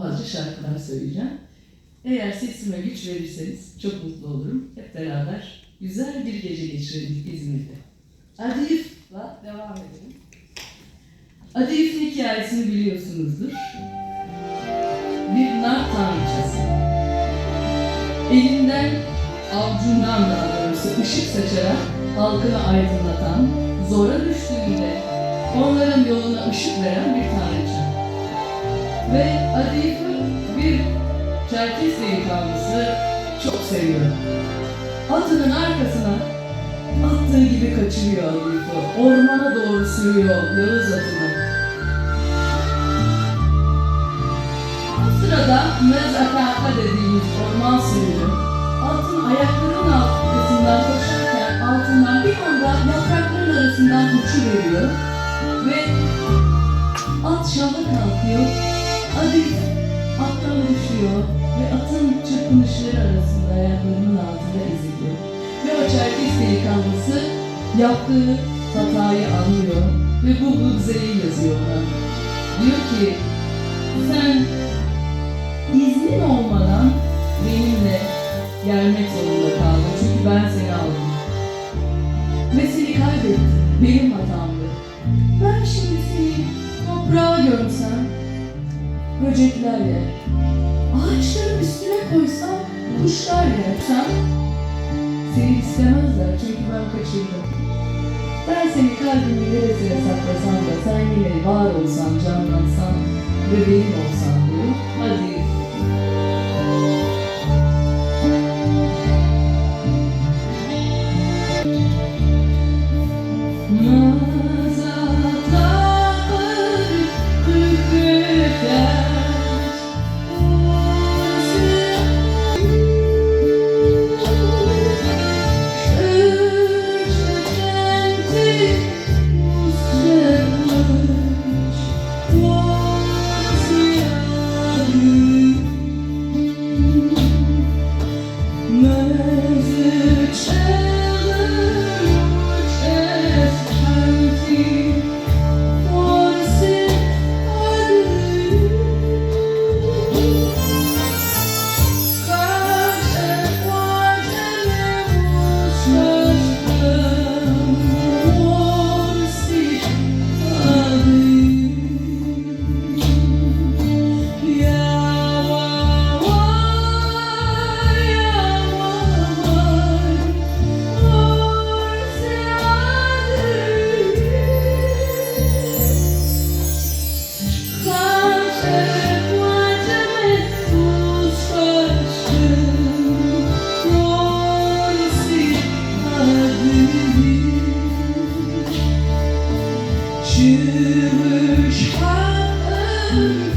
Azıcık şarkılar söyleyeceğim. Eğer sesime güç verirseniz çok mutlu olurum. Hep beraber güzel bir gece geçirelim İzmir'de. Adayıf'la devam edelim. Adayıf'ın hikayesini biliyorsunuzdur. Bir nar tanrıçası. Elinden, avcundan daha doğrusu ışık saçarak halkını aydınlatan, zora düştüğünde onların yoluna ışık veren bir tanrıça. Ve Adayıf'ı bir Çerkes delikanlısı çok seviyor. Atının arkasına attığı gibi kaçırıyor Adayıf'ı. Ormana doğru sürüyor Yavuz atını. Bu sırada mezakaka dediğimiz orman sürücü atın ayaklarının arkasından koşarken altından bir anda yaprakların arasından uçuveriyor ve at şaha kalkıyor. Adayıf attan düşüyor ve atın çırpınışları arasında ayaklarının altında eziliyor. Ve o Çerkes delikanlısı yaptığı hatayı anlıyor ve bu gıbzeyi yazıyor ona. Diyor ki sen iznin olmadan benimle gelmek zorunda kaldın çünkü ben seni aldım. Ve seni kaybettim. Benim hatamdı. Böcekler yer. Ağaçların üstüne koysam kuşlar yer. Sen seni istemezler çünkü ben kaçırdım. Ben seni kalbimin neresine saklasam da sen yine var olsan, canlansan ve benim olsan diyor. Hadi Çürümüş hakkım